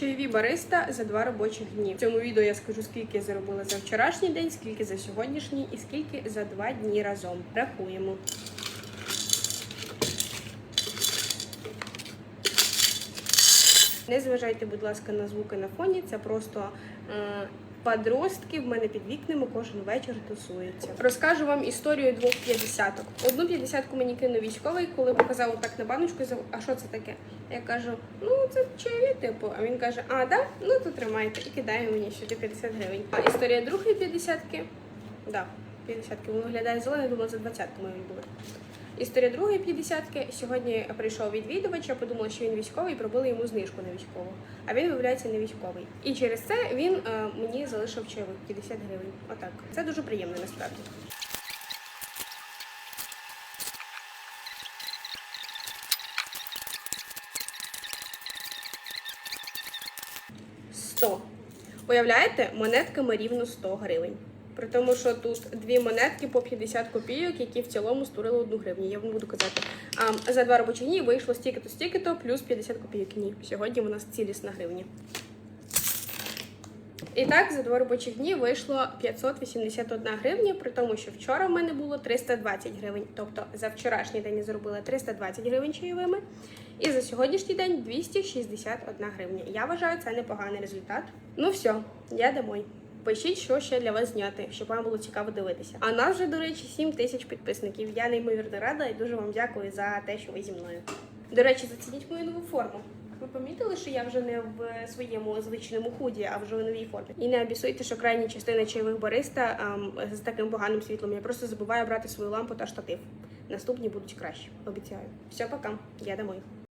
Чайові бариста за два робочих дні. В цьому відео я скажу, скільки я заробила за вчорашній день, скільки за сьогоднішній і скільки за два дні разом. Рахуємо. Не зважайте, будь ласка, на звуки на фоні. Це просто е, подростки в мене під вікнами кожен вечір тусуються. Розкажу вам історію двох п'ятдесяток. Одну п'ятдесятку мені кинув військовий, коли показав так на баночку, а що це таке? Я кажу, ну це чайові, типу. А він каже, а, да? Ну то тримайте. І кидає мені сюди 50 гривень. А історія другої п'ятдесятки, да, 50-ки, воно виглядає зелене, думала, за 20-ку мабуть були. Історія другої п'ятдесятки. Сьогодні прийшов відвідувач, я подумала, що він військовий, пробили йому знижку на військову. А він, виявляється, не військовий. І через це він е, мені залишив чайових 50 гривень. Отак. Це дуже приємно насправді. Сто. Уявляєте, монетками рівно 100 гривень. При тому, що тут дві монетки по 50 копійок, які в цілому створили одну гривню. Я вам буду казати. А за два робочі дні вийшло стільки-то, стільки-то, плюс 50 копійок. Ні. Сьогодні у нас цілісна гривня. І так, за два робочі дні вийшло 581 гривня, при тому, що вчора в мене було 320 гривень. Тобто за вчорашній день я заробила 320 гривень чайовими. І за сьогоднішній день 261 гривня. Я вважаю, це непоганий результат. Ну все, я домой. Пишіть, що ще для вас зняти, щоб вам було цікаво дивитися. А нас вже, до речі, 7 тисяч підписників. Я неймовірно рада і дуже вам дякую за те, що ви зі мною. До речі, зацініть мою нову форму. Ви помітили, що я вже не в своєму звичному худі, а вже в новій формі. І не обісуйте, що крайні частини чайових бариста ем, з таким поганим світлом. Я просто забуваю брати свою лампу та штатив. Наступні будуть краще. Обіцяю. Все, пока. Я домой.